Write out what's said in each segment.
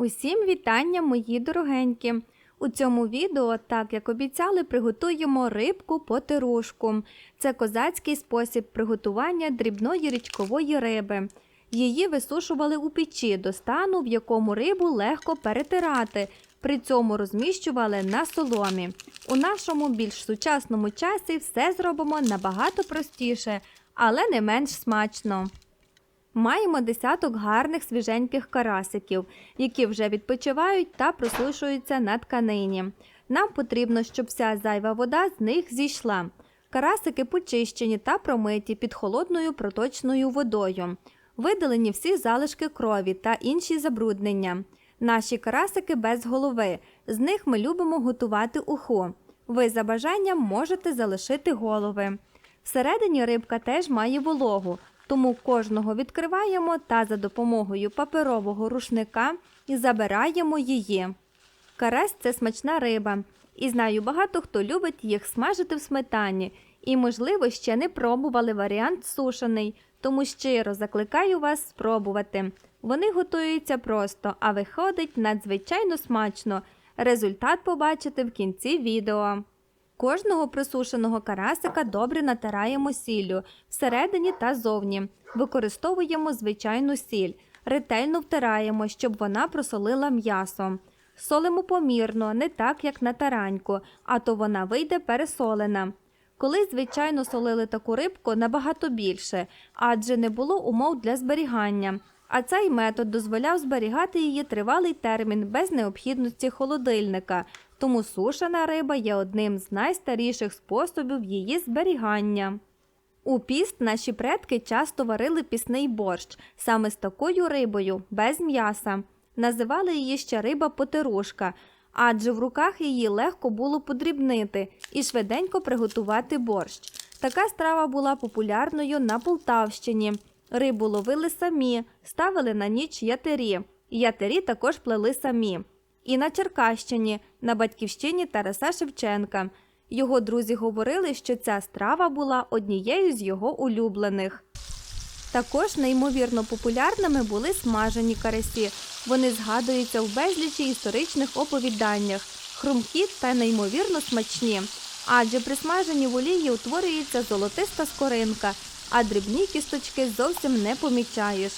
Усім вітання, мої дорогенькі! У цьому відео, так як обіцяли, приготуємо рибку потирушку. Це козацький спосіб приготування дрібної річкової риби. Її висушували у печі до стану, в якому рибу легко перетирати. При цьому розміщували на соломі. У нашому більш сучасному часі все зробимо набагато простіше, але не менш смачно. Маємо десяток гарних свіженьких карасиків, які вже відпочивають та просушуються на тканині. Нам потрібно, щоб вся зайва вода з них зійшла. Карасики почищені та промиті під холодною проточною водою. Видалені всі залишки крові та інші забруднення. Наші карасики без голови. З них ми любимо готувати уху. Ви за бажанням можете залишити голови. Всередині рибка теж має вологу, тому кожного відкриваємо та за допомогою паперового рушника і забираємо її. Карась це смачна риба, і знаю багато хто любить їх смажити в сметані, і, можливо, ще не пробували варіант сушений, тому щиро закликаю вас спробувати. Вони готуються просто, а виходить надзвичайно смачно. Результат побачите в кінці відео. Кожного присушеного карасика добре натираємо сіллю всередині та зовні. Використовуємо звичайну сіль. Ретельно втираємо, щоб вона просолила м'ясо. Солимо помірно, не так, як на тараньку, а то вона вийде пересолена. Колись, звичайно, солили таку рибку набагато більше, адже не було умов для зберігання. А цей метод дозволяв зберігати її тривалий термін без необхідності холодильника, тому сушена риба є одним з найстаріших способів її зберігання. У піст наші предки часто варили пісний борщ саме з такою рибою, без м'яса. Називали її ще риба потирушка, адже в руках її легко було подрібнити і швиденько приготувати борщ. Така страва була популярною на Полтавщині. Рибу ловили самі, ставили на ніч ятері. Ятері також плели самі. І на Черкащині, на батьківщині Тараса Шевченка. Його друзі говорили, що ця страва була однією з його улюблених. Також неймовірно популярними були смажені карасі. Вони згадуються в безлічі історичних оповіданнях, хрумкі та неймовірно смачні. Адже при смаженні в олії утворюється золотиста скоринка, а дрібні кісточки зовсім не помічаєш.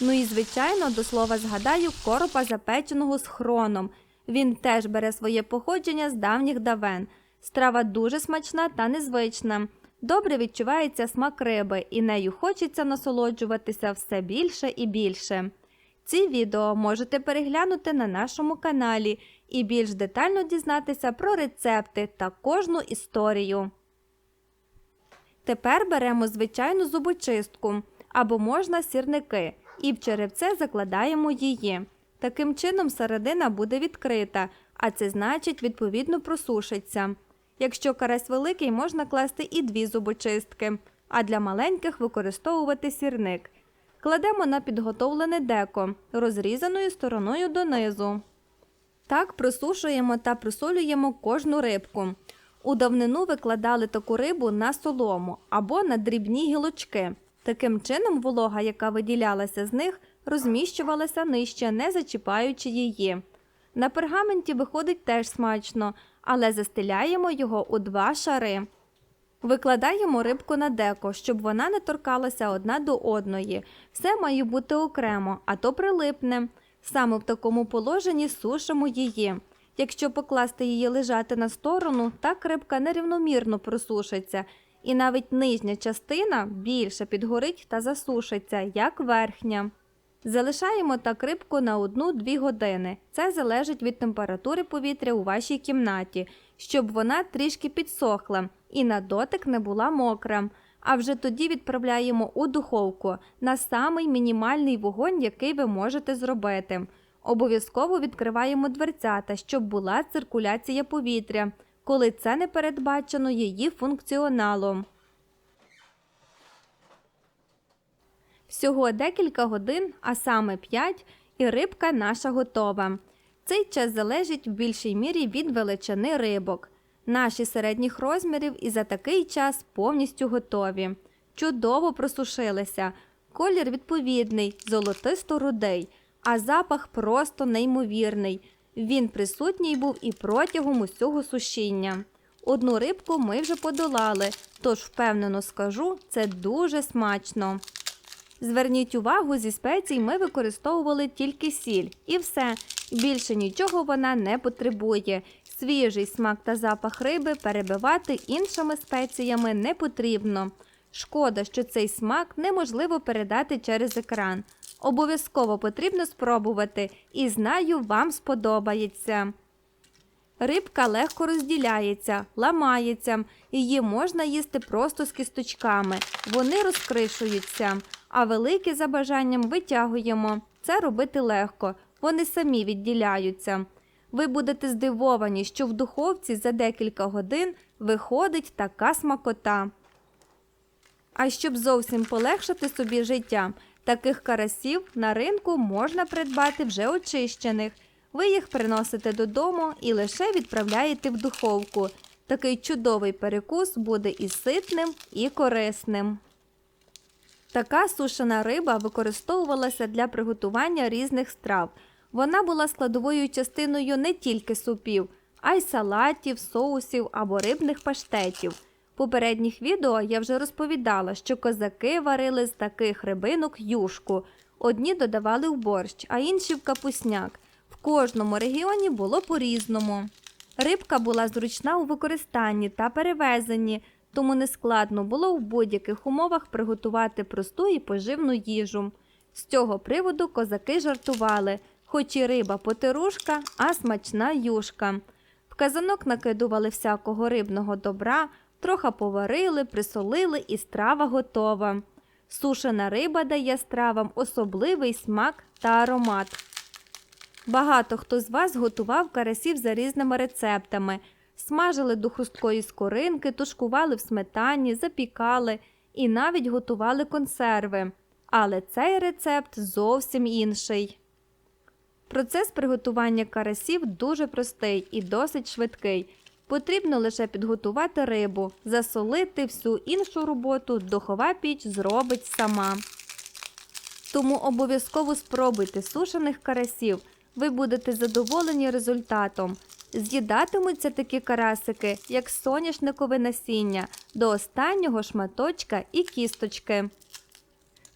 Ну і звичайно, до слова згадаю коропа запеченого з хроном. Він теж бере своє походження з давніх давен. Страва дуже смачна та незвична. Добре відчувається смак риби, і нею хочеться насолоджуватися все більше і більше. Ці відео можете переглянути на нашому каналі і більш детально дізнатися про рецепти та кожну історію. Тепер беремо звичайну зубочистку або можна сірники і в черевце закладаємо її. Таким чином середина буде відкрита, а це значить відповідно просушиться. Якщо карась великий, можна класти і дві зубочистки, а для маленьких використовувати сірник. Кладемо на підготовлене деко, розрізаною стороною донизу. Так просушуємо та просолюємо кожну рибку. У давнину викладали таку рибу на солому або на дрібні гілочки. Таким чином, волога, яка виділялася з них, розміщувалася нижче, не зачіпаючи її. На пергаменті виходить теж смачно, але застеляємо його у два шари. Викладаємо рибку на деко, щоб вона не торкалася одна до одної. Все має бути окремо, а то прилипне. Саме в такому положенні сушимо її. Якщо покласти її лежати на сторону, так рибка нерівномірно просушиться, і навіть нижня частина більше підгорить та засушиться, як верхня. Залишаємо так рибку на 1-2 години. Це залежить від температури повітря у вашій кімнаті, щоб вона трішки підсохла і на дотик не була мокра. А вже тоді відправляємо у духовку на самий мінімальний вогонь, який ви можете зробити. Обов'язково відкриваємо дверцята, щоб була циркуляція повітря, коли це не передбачено її функціоналом. Всього декілька годин, а саме 5, і рибка наша готова. Цей час залежить в більшій мірі від величини рибок. Наші середніх розмірів і за такий час повністю готові. Чудово просушилися. Колір відповідний, золотисто-рудий. а запах просто неймовірний. Він присутній був і протягом усього сушіння. Одну рибку ми вже подолали, тож впевнено скажу, це дуже смачно. Зверніть увагу, зі спецій ми використовували тільки сіль і все. Більше нічого вона не потребує. Свіжий смак та запах риби перебивати іншими спеціями не потрібно. Шкода, що цей смак неможливо передати через екран. Обов'язково потрібно спробувати і знаю, вам сподобається. Рибка легко розділяється, ламається, її можна їсти просто з кісточками. Вони розкришуються, а великі за бажанням витягуємо. Це робити легко, вони самі відділяються. Ви будете здивовані, що в духовці за декілька годин виходить така смакота. А щоб зовсім полегшити собі життя, таких карасів на ринку можна придбати вже очищених. Ви їх приносите додому і лише відправляєте в духовку. Такий чудовий перекус буде і ситним, і корисним. Така сушена риба використовувалася для приготування різних страв. Вона була складовою частиною не тільки супів, а й салатів, соусів або рибних паштетів. В попередніх відео я вже розповідала, що козаки варили з таких рибинок юшку. Одні додавали в борщ, а інші в капусняк. В кожному регіоні було по-різному. Рибка була зручна у використанні та перевезенні, тому нескладно було в будь-яких умовах приготувати просту і поживну їжу. З цього приводу козаки жартували, хоч і риба потирушка, а смачна юшка. В казанок накидували всякого рибного добра, трохи поварили, присолили і страва готова. Сушена риба дає стравам особливий смак та аромат. Багато хто з вас готував карасів за різними рецептами. Смажили до хрусткої скоринки, тушкували в сметані, запікали і навіть готували консерви. Але цей рецепт зовсім інший. Процес приготування карасів дуже простий і досить швидкий. Потрібно лише підготувати рибу, засолити всю іншу роботу духова піч зробить сама. Тому обов'язково спробуйте сушених карасів. Ви будете задоволені результатом. З'їдатимуться такі карасики, як соняшникове насіння, до останнього шматочка і кісточки.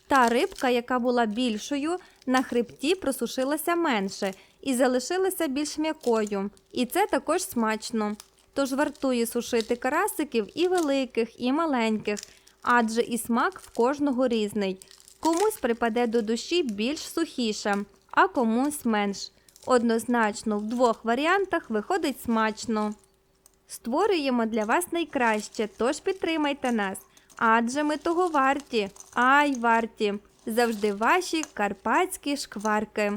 Та рибка, яка була більшою, на хребті просушилася менше і залишилася більш м'якою. І це також смачно. Тож вартує сушити карасиків і великих, і маленьких, адже і смак в кожного різний. Комусь припаде до душі більш сухіша, а комусь менш. Однозначно, в двох варіантах виходить смачно. Створюємо для вас найкраще, тож підтримайте нас. Адже ми того варті, ай варті. Завжди ваші карпатські шкварки.